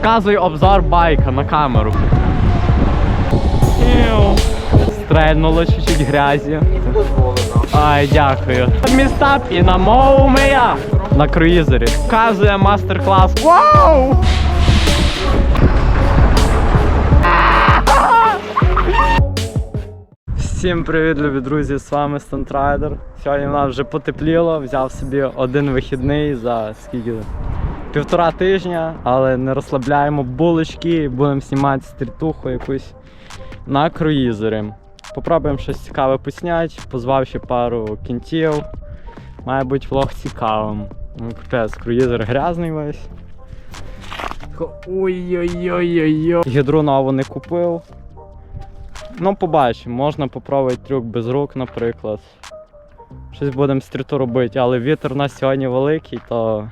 Розказуй обзор байка на камеру. Стрельнуло чуть-чуть грязі. Ай, дякую. Міста і на мову моя. На круїзері. Вказує мастер-клас. Вау! Всім привіт, любі друзі! З вами Стантрайдер. Сьогодні в нас вже потепліло, взяв собі один вихідний за скільки? Півтора тижня, але не розслабляємо булочки, будемо знімати стрітуху якусь на круїзері. Попробуємо щось цікаве посняти, позвав ще пару кінтів. Має бути влог цікавим. Ну, капець, круїзер грязний весь. Ой-ой-ой-ой-ой. Гідру нову не купив. Ну, побачимо, можна попробувати трюк без рук, наприклад. Щось будемо стріту робити, але вітер у нас сьогодні великий, то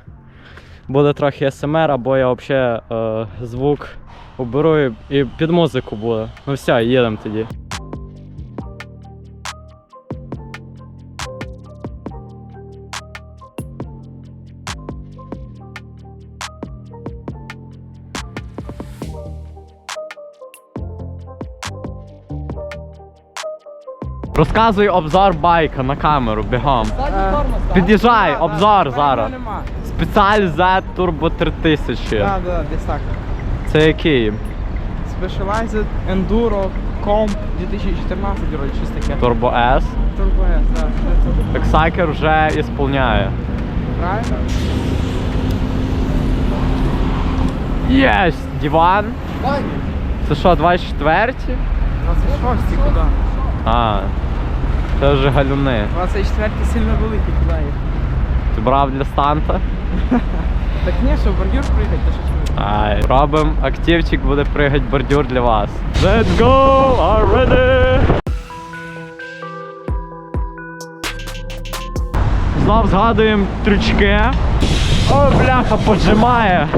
буде трохи СМР, або я взагалі е, звук уберу і, і під музику буде. Ну все, їдемо тоді. Розказуй обзор байка на камеру бігом. Під'їжджай, обзор зараз. Спеціаль Z Turbo 3000. Так, да, десь так. Це який? Specialized Enduro Comp 2014, вроде, щось таке. Turbo S. Turbo S, да. Це- це вже ісполняє. Правильно? Єсть! Диван. Це що, 24? 26 куди? А. Це вже галюни. 24 сильно великий, куди їх? Ти брав для станта? Так ні, що бордюр пригать, то що? Ай. Робимо активчик, буде пригати бордюр для вас. Let's go! Are ready! Знов згадуємо трючки. О, бляха, поджимає.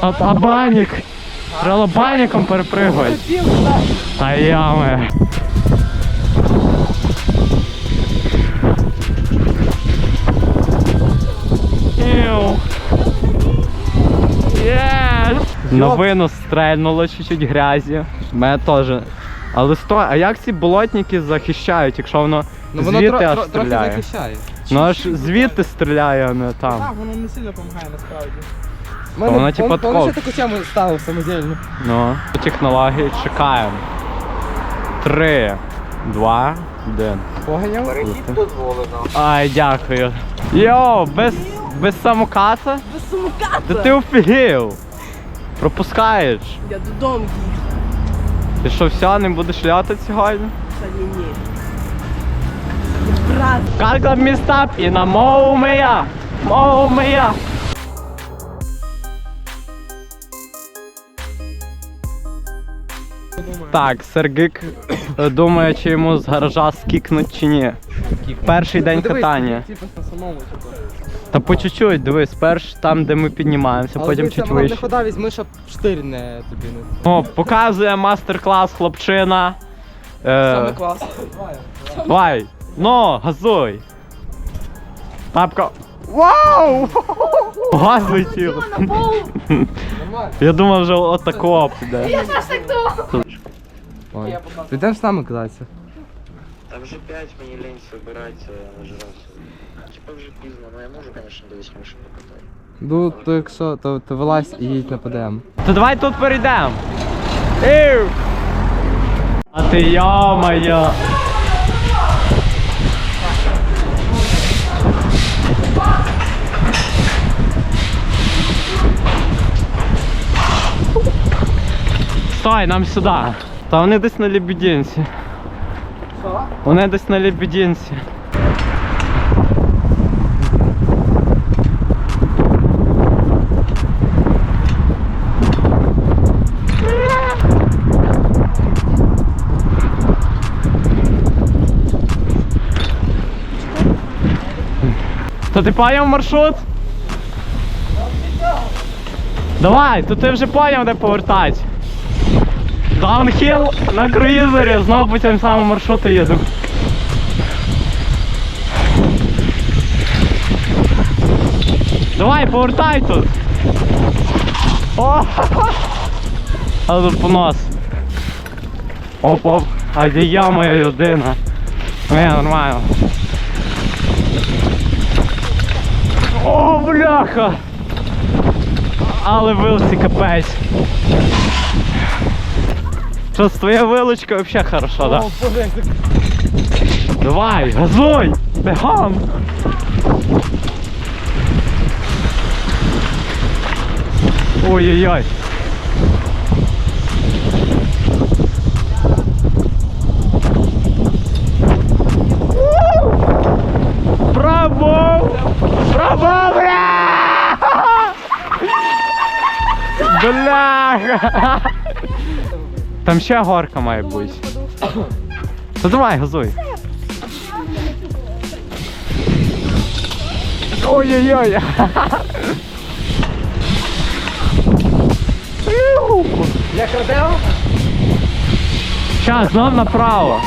А, а банік? Треба баніком перепригувати. А ями. Винос стрельнуло чуть-чуть грязі. Мене теж. Але стой, а як ці болотники захищають, якщо воно Ну воно звідти тро- аж трохи стріляє? захищає. Ну аж звідти стріляє, а не там. Так, воно не сильно допомагає насправді. Вона типа пом- помниш, я таку тему ставив самодільно? Ну, технології чекаємо. Три, два, один. Поганяв? Ай, дякую. Йоу, без, без самоката? Без самоката. Та ти офігів. Пропускаєш. Я додому їду. Ти що, все, не будеш льотати сьогодні? Сьогодні ні. Брат. Как там міста і на мову моя. Мову моя. Так, Сергик е, думає, чи йому з гаража скікнуть чи ні. Перший день Ну, дивись, катання. Типу на самому, типу. Та по чуть-чуть, дивись, перш там, де ми піднімаємося, Але потім чуть вище. хода візьми, щоб штир не тобі не... О, показує мастер-клас хлопчина. Саме Е, клас. давай, ну, газуй. Папка. Вау! Газ летів. Нормально. Я думав, вже отако піде. Підемо з нами кататися. Там вже 5, мені лень собирати, нажрався. Типа вже пізно, ну я можу, конечно, до 8 ще покатати. Ну, то якщо, то, то вилазь і їдь на ПДМ. То давай тут перейдемо. Ів! А ти йо-моє! Стой, нам сюди. Та вони десь на Лебединці. Що? Вони десь на Лебединці. То ти поняв маршрут? Давай, то ти вже поняв, де повертати. Даунхіл на круїзері, знову по цьому самому маршруту їду. Давай, повертай тут. О! Але тут понос. Оп, оп. А де я моя людина? Не, нормально. О, бляха! Але вилці капець. Що, с твоя вилочка вообще хорошо, да? Давай, газуй! Бегом! Ой-ой-ой. Там ще горка має бути. То давай, газуй. Ой-ой-ой. Я крадео? Сейчас, знов направо.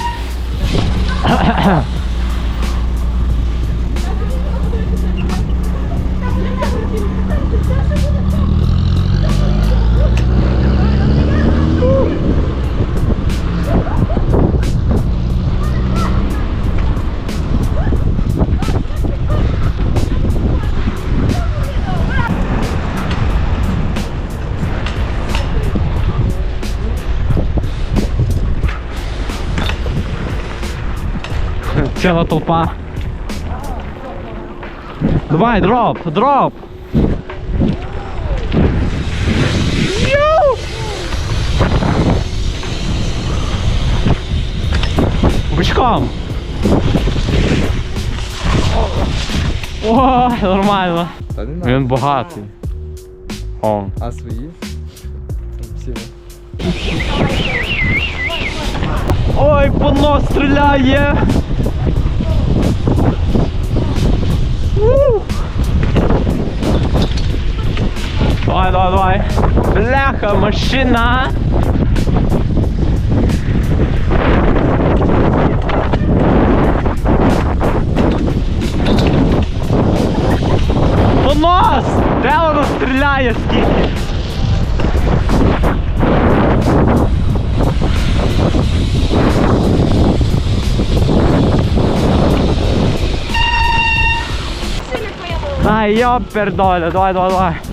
Ціла толпа. Давай, дроп, дроп. Йоу! Бочком. О, нормально. Та не надо. Він багатий. О. А свої? Всі. Ой, понос стріляє! Давай, давай, давай. Бляха, машина! Понос! Де воно стріляє скільки? Ай, ёпер, доля, давай, давай, давай.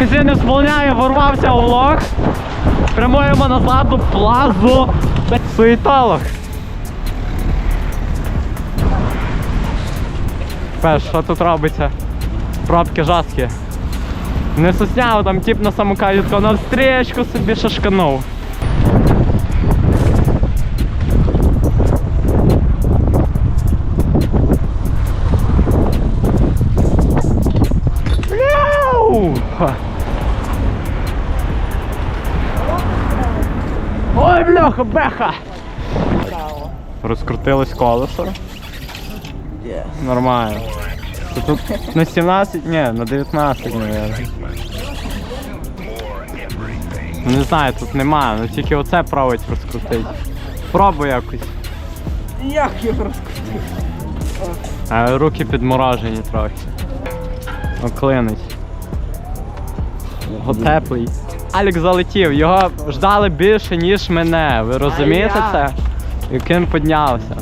Магазин не сповняє, ворвався у влог. Прямуємо назад до плазу. Суетолог. Пеш, що тут робиться? Пробки жорсткі. Не сусняв, там тип на самокаті на встрічку собі шашканув. Бляха! Розкрутилось колесо. Нормально. Це тут на 17, ні, на 19, мабуть. Не знаю, тут немає, ну тільки оце проводь розкрутить. Спробуй якось. Як його розкрутити? А руки підморожені трохи. Оклинить. Його теплий. Алік залетів, його ждали більше, ніж мене. Ви розумієте А це? Він піднявся.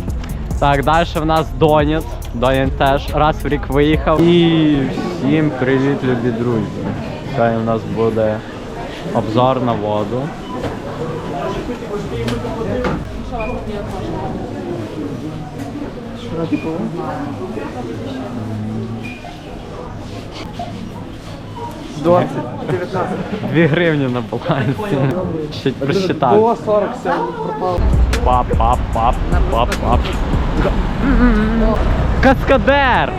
Так, далі в нас Доніт. Доніт теж раз в рік виїхав. І всім привіт, любі друзі. Сьогодні в нас буде обзор на воду. Дві гривні на балансі. Ще просчитав. Було 47, пропало. Пап, пап, пап, пап, пап. Каскадер!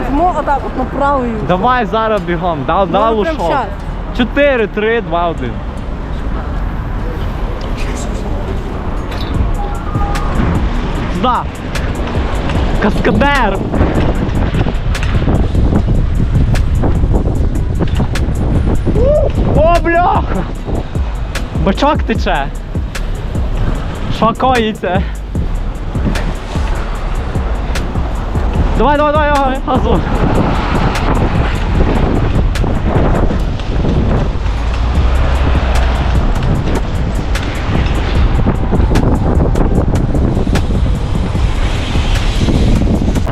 Візьму отак от направо і... Давай зараз бігом, дал, дал Ну, ушов. 4, 3, 2, 1. Сюда! Каскадер! О, бляха! Бачок тече. Що коїться? Давай, давай, давай, давай, газу.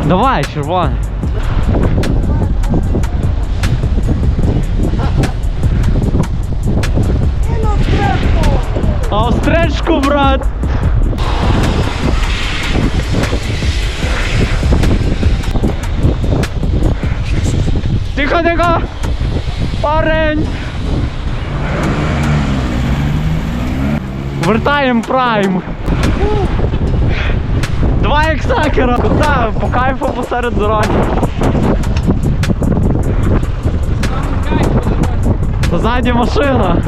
Давай, червоний. А стречку, брат. Тихо, тихо. Парень. Вертаємо прайм. Два ексакера. Куда? По кайфу посеред дороги. Позаді машина.